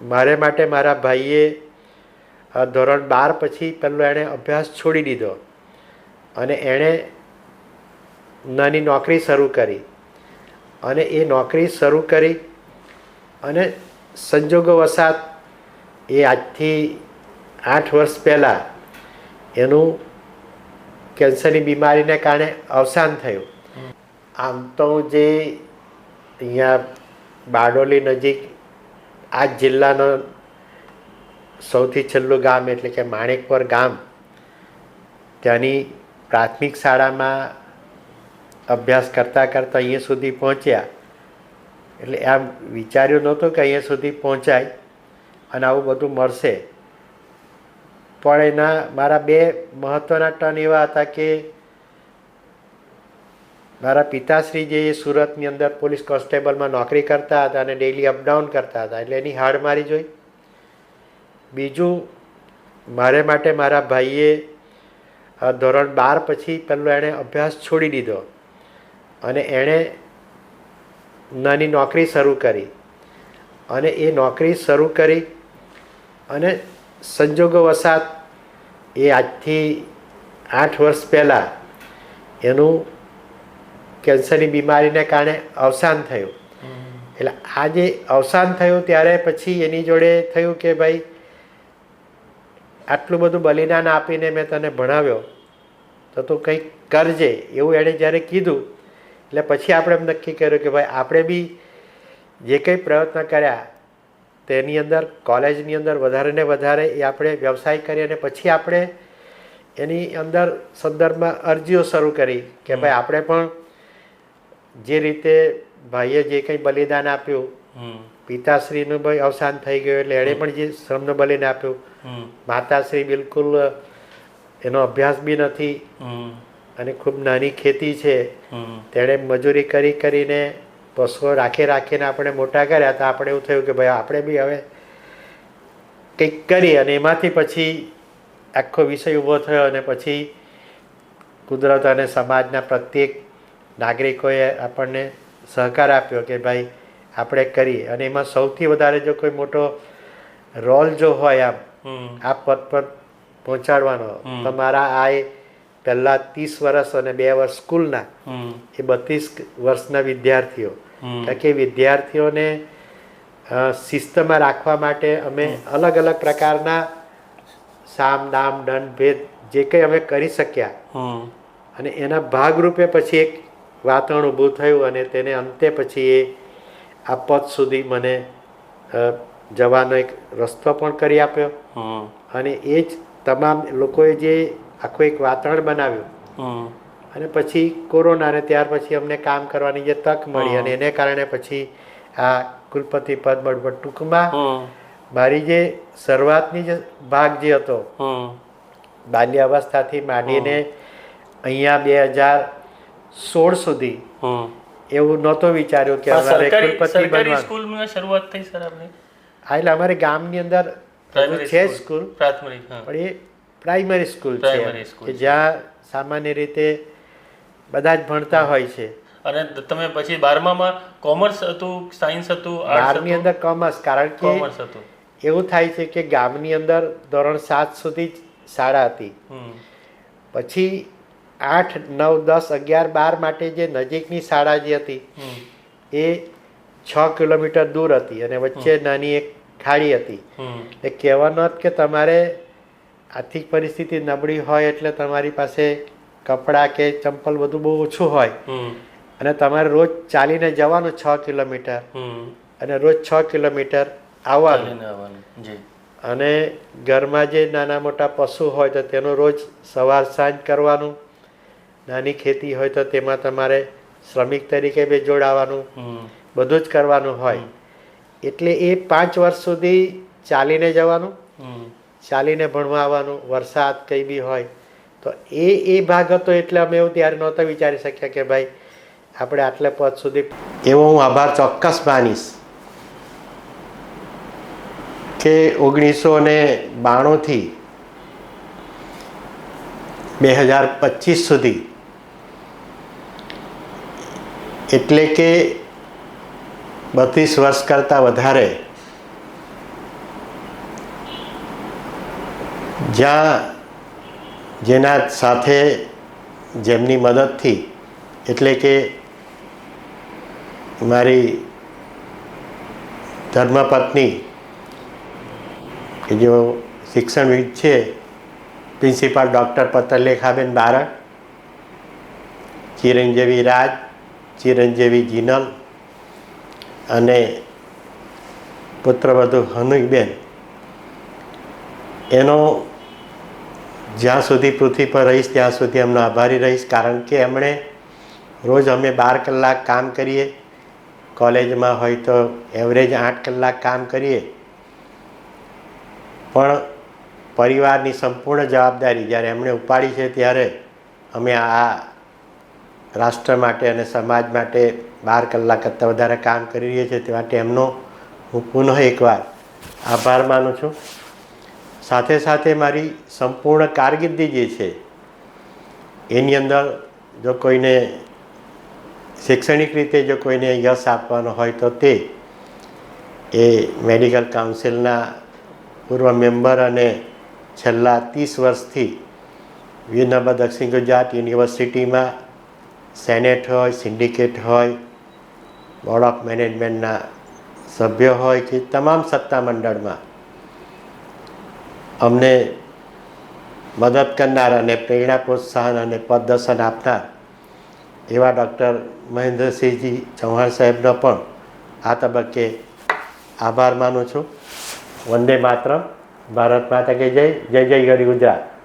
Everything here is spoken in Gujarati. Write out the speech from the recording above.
મારે માટે મારા ભાઈએ ધોરણ બાર પછી પહેલો એણે અભ્યાસ છોડી દીધો અને એણે નાની નોકરી શરૂ કરી. અને એ નોકરી શરૂ કરી અને સંજોગો વસાત એ આજથી આઠ વર્ષ પહેલાં એનું કેન્સરની બીમારીને કારણે અવસાન થયું. આમ તો જે અહીંયા બારડોલી નજીક આ જિલ્લાનો સૌથી છેલ્લું ગામ એટલે કે માણેકપર ગામ, ત્યાંની પ્રાથમિક શાળામાં અભ્યાસ કરતાં કરતાં અહીંયા સુધી પહોંચ્યા. એટલે આમ વિચાર્યું નહોતું કે અહીંયા સુધી પહોંચાય અને આવું બધું મળશે. પણ એના મારા બે મહત્ત્વના ટર્ન એવા હતા કે મારા પિતાશ્રી જે સુરતની અંદર પોલીસ કોન્સ્ટેબલમાં નોકરી કરતા હતા અને ડેઈલી અપડાઉન કરતા હતા, એટલે એની હાડ મારી જોઈ. બીજું, મારે માટે મારા ભાઈએ ધોરણ બાર પછી પહેલો એણે અભ્યાસ છોડી દીધો અને એણે નાની નોકરી શરૂ કરી. અને એ નોકરી શરૂ કરી અને સંજોગો વસાત એ આજથી આઠ વર્ષ પહેલાં એનું કેન્સરની બીમારીને કારણે અવસાન થયું. એટલે આ જે અવસાન થયું ત્યારે પછી એની જોડે થયું કે ભાઈ આટલું બધું બલિદાન આપીને મેં તને ભણાવ્યો તો તું કંઈક કરજે એવું એણે જ્યારે કીધું એટલે પછી આપણે એમ નક્કી કર્યું કે ભાઈ આપણે બી જે કંઈ પ્રયત્ન કર્યા તેની અંદર કોલેજની અંદર વધારે ને વધારે એ આપણે વ્યવસાય કરી અને પછી આપણે એની અંદર સંદર્ભમાં અરજીઓ શરૂ કરી કે ભાઈ આપણે પણ જે રીતે ભાઈએ જે કંઈ બલિદાન આપ્યું પિતાશ્રીનું ભાઈ અવસાન થઈ ગયું એટલે એણે પણ જે શ્રમનું બલિદાન આપ્યું. માતાશ્રી બિલકુલ એનો અભ્યાસ બી નથી. અને ખૂબ નાની ખેતી છે. તેણે મજૂરી કરી કરીને પશુઓ રાખી રાખીને આપણે મોટા કર્યા તો આપણે એવું થયું કે ભાઈ આપણે બી હવે કંઈક કરીએ અને એમાંથી પછી આખો વિષય ઊભો થયો અને પછી કુદરત અને સમાજના પ્રત્યેક નાગરિકોએ આપણને સહકાર આપ્યો કે ભાઈ આપણે કરીએ. અને એમાં સૌથી વધારે જો કોઈ મોટો રોલ જો હોય આમ આ પદ પર પહોંચાડવાનો તમારા આ પહેલાં ત્રીસ વર્ષ અને બે વર્ષ સ્કૂલના એ બત્રીસ વર્ષના વિદ્યાર્થીઓ. કે વિદ્યાર્થીઓને શિસ્તમાં રાખવા માટે અમે અલગ અલગ પ્રકારના સામ દામ દંડ ભેદ જે કંઈ અમે કરી શક્યા. અને એના ભાગરૂપે પછી એક વાતાવરણ ઊભું થયું અને તેને અંતે પછી એ આ પદ સુધી મને જવાનો એક રસ્તો પણ કરી આપ્યો. અને એ જ તમામ લોકોએ જે આખું એક વાતાવરણ બનાવ્યું. અને પછી કોરોનાને ત્યાર પછી અમને કામ કરવાની જે તક મળી અને એને કારણે પછી આ કુલપતિ પદ મળ્યું ટૂંકમાં મારી જે શરૂઆતની જે ભાગ જે હતો બાલ્યાવસ્થાથી માંડીને અહીંયા બે હજાર સોળ સુધી. એવું નહોતો વિચાર્યું કે અમારે કુલપતિ બનવા સ્કૂલમાં શરૂઆત થઈ સર આપણે. હા એટલે અમારે ગામની અંદર છે સ્કૂલ. પ્રાથમિક પણ એ પ્રાઇમરી સ્કૂલ છે. કે જ્યાં સામાન્ય રીતે બધા જ ભણતા હોય છે. અને તમે પછી બારમામાં કોમર્સ હતું સાયન્સ હતું બારની અંદર કોમર્સ કારણ કે કોમર્સ હતું. એવું થાય છે કે ગામની અંદર ધોરણ સાત સુધી જ શાળા હતી. પછી આઠ નવ દસ અગિયાર બાર માટે જે નજીકની શાળા જે હતી એ છ કિલોમીટર દૂર હતી અને વચ્ચે નાની એક ખાડી હતી. એ કહેવાનો જ કે તમારે આર્થિક પરિસ્થિતિ નબળી હોય એટલે તમારી પાસે કપડાં કે ચંપલ બધું બહુ ઓછું હોય. અને તમારે રોજ ચાલીને જવાનું છ કિલોમીટર. અને રોજ છ કિલોમીટર આવવાનું. આવવાનું. અને ઘરમાં જે નાના મોટા પશુ હોય તો તેનું રોજ સવાર સાંજ કરવાનું. નાની ખેતી હોય તો તેમાં તમારે શ્રમિક તરીકે બી જોડાવાનું બધું જ કરવાનું હોય. એટલે એ પાંચ વર્ષ સુધી ચાલીને જવાનું ચાલીને ભણવા આવવાનું વરસાદ કંઈ બી હોય તો એ એ ભાગ હતો એટલે અમે એવું ત્યારે નહોતા વિચારી શક્યા કે ભાઈ આપણે આટલે પદ સુધી એવો હું આભાર ચોક્કસ માનીશ કે ઓગણીસો ને બાણુંથી બે હજાર પચીસ સુધી એટલે કે બત્રીસ વર્ષ કરતાં વધારે જ્યાં જેના સાથે જેમની મદદથી, એટલે કે મારી ધર્મપત્ની, કે જેઓ શિક્ષણવિદ છે, પ્રિન્સિપાલ ડૉક્ટર પત્રલેખાબેન બારક ચિરંજીવી રાજ ચિરંજીવી જીનલ અને પુત્રવધુ હનુબેન એનો જ્યાં સુધી પૃથ્વી પર રહીશ, ત્યાં સુધી એમનો આભારી રહીશ. કારણ કે એમણે રોજ અમે બાર કલાક કામ કરીએ. કોલેજમાં હોય તો એવરેજ આઠ કલાક કામ કરીએ. પણ પરિવારની સંપૂર્ણ જવાબદારી જ્યારે એમણે ઉપાડી છે, ત્યારે અમે આ રાષ્ટ્ર માટે અને સમાજ માટે બાર કલાક કરતાં વધારે કામ કરી રહ્યા છે, તે માટે એમનો હું પુનઃ એકવાર આભાર માનું છું. સાથે સાથે મારી સંપૂર્ણ કારકિર્દી જે છે, એની અંદર જો કોઈને શૈક્ષણિક રીતે જો કોઈને યશ આપવાનો હોય તો તે એ મેડિકલ કાઉન્સિલના પૂર્વ મેમ્બર અને છેલ્લા ત્રીસ વર્ષથી વિનર્ભા દક્ષિણ ગુજરાત યુનિવર્સિટીમાં સેનેટ હોય સિન્ડિકેટ હોય બોર્ડ ઓફ મેનેજમેન્ટના સભ્ય હોય કે તમામ સત્તામંડળમાં અમને મદદ કરનાર અને પ્રેરણા પ્રોત્સાહન અને પદદર્શન આપનાર એવા ડૉક્ટર મહેન્દ્રસિંહજી ચૌહાણ સાહેબનો પણ આ તબક્કે આભાર માનું છું. વંદે માતરમ. ભારત માતા કે જય. જય જય ગરી ગુજરાત.